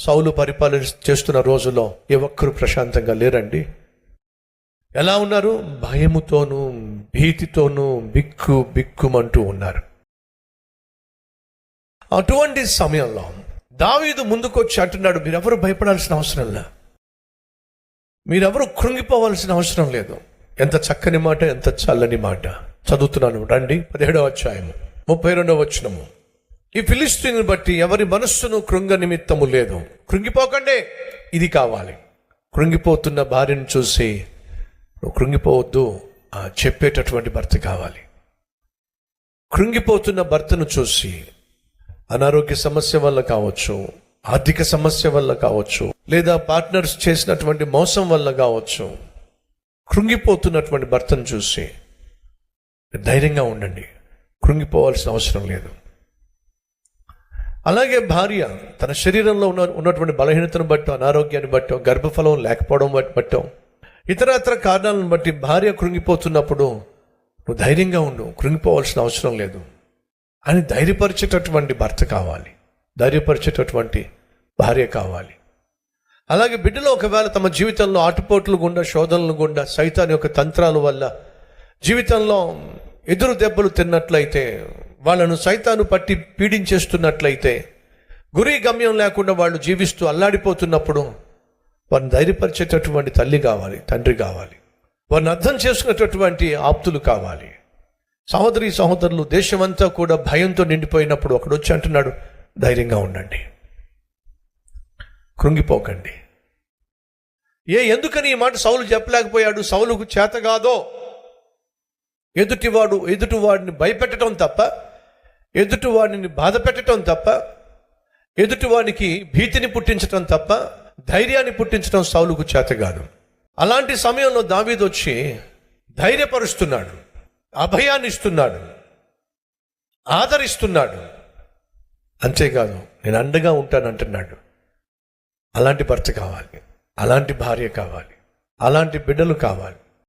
సౌలు పరిపాలన చేస్తున్న రోజుల్లో ఏ ఒక్కరు ప్రశాంతంగా లేరండి. ఎలా ఉన్నారు? భయముతోనూ భీతితోనూ బిక్కు బిక్కుమంటూ ఉన్నారు. అటువంటి సమయంలో దావీదు ముందుకొచ్చి అంటున్నాడు మీరెవరు భయపడాల్సిన అవసరం లే మీరెవరు కృంగిపోవాల్సిన అవసరం లేదు. ఎంత చక్కని మాట ఎంత చల్లని మాట. చదువుతున్నాను రండి. పదిహేడవ అధ్యాయము ముప్పై రెండవ వచ్చినము ఈ ఫిలిస్తీన్ బట్టి ఎవరి మనస్సును కృంగ నిమిత్తము లేదు. కృంగిపోకండి. ఇది కావాలి. కృంగిపోతున్న భార్యను చూసి నువ్వు కృంగిపోవద్దు. చెప్పేటటువంటి భర్త కావాలి. కృంగిపోతున్న భర్తను చూసి అనారోగ్య సమస్య వల్ల కావచ్చు ఆర్థిక సమస్య వల్ల కావచ్చు లేదా పార్ట్నర్స్ చేసినటువంటి మోసం వల్ల కావచ్చు. కృంగిపోతున్నటువంటి భర్తను చూసి ధైర్యంగా ఉండండి. కృంగిపోవాల్సిన అవసరం లేదు. అలాగే భార్య తన శరీరంలో ఉన్న ఉన్నటువంటి బలహీనతను బట్టో అనారోగ్యాన్ని బట్టో గర్భఫలం లేకపోవడం బట్టి బట్టో ఇతరత్ర కారణాలను బట్టి భార్య కృంగిపోతున్నప్పుడు నువ్వు ధైర్యంగా ఉండు కృంగిపోవాల్సిన అవసరం లేదు. అని ధైర్యపరిచేటటువంటి భర్త కావాలి. ధైర్యపరిచేటటువంటి భార్య కావాలి. అలాగే బిడ్డలు ఒకవేళ తమ జీవితంలో ఆటుపోట్లు గుండా శోధనలు గుండా సైతాన్ యొక్క తంత్రాల వల్ల జీవితంలో ఎదురు దెబ్బలు తిన్నట్లయితే వాళ్ళను సైతాను పట్టి పీడించేస్తున్నట్లయితే గురి గమ్యం లేకుండా వాళ్ళు జీవిస్తూ అల్లాడిపోతున్నప్పుడు వారిని ధైర్యపరిచేటటువంటి తల్లి కావాలి తండ్రి కావాలి. వారిని అర్థం చేసుకునేటటువంటి ఆప్తులు కావాలి. సహోదరి సహోదరులు దేశమంతా కూడా భయంతో నిండిపోయినప్పుడు ఒకడు వచ్చి అంటున్నాడు ధైర్యంగా ఉండండి. కృంగిపోకండి. ఏ ఎందుకని ఈ మాట సౌలు చెప్పలేకపోయాడు? సౌలుకు చేత కాదో? ఎదుటివాడు ఎదుటివాడిని భయపెట్టడం తప్ప ఎదుటివాడిని బాధ పెట్టడం తప్ప ఎదుటివాడికి భీతిని పుట్టించడం తప్ప ధైర్యాన్ని పుట్టించడం సౌలుకు చేత కాదు అలాంటి సమయంలో దావీదు వచ్చి ధైర్యపరుస్తున్నాడు అభయాన్ని ఇస్తున్నాడు ఆదరిస్తున్నాడు. అంతేకాదు నేను అండగా ఉంటానంటున్నాడు. అలాంటి భర్త కావాలి అలాంటి భార్య కావాలి అలాంటి బిడ్డలు కావాలి.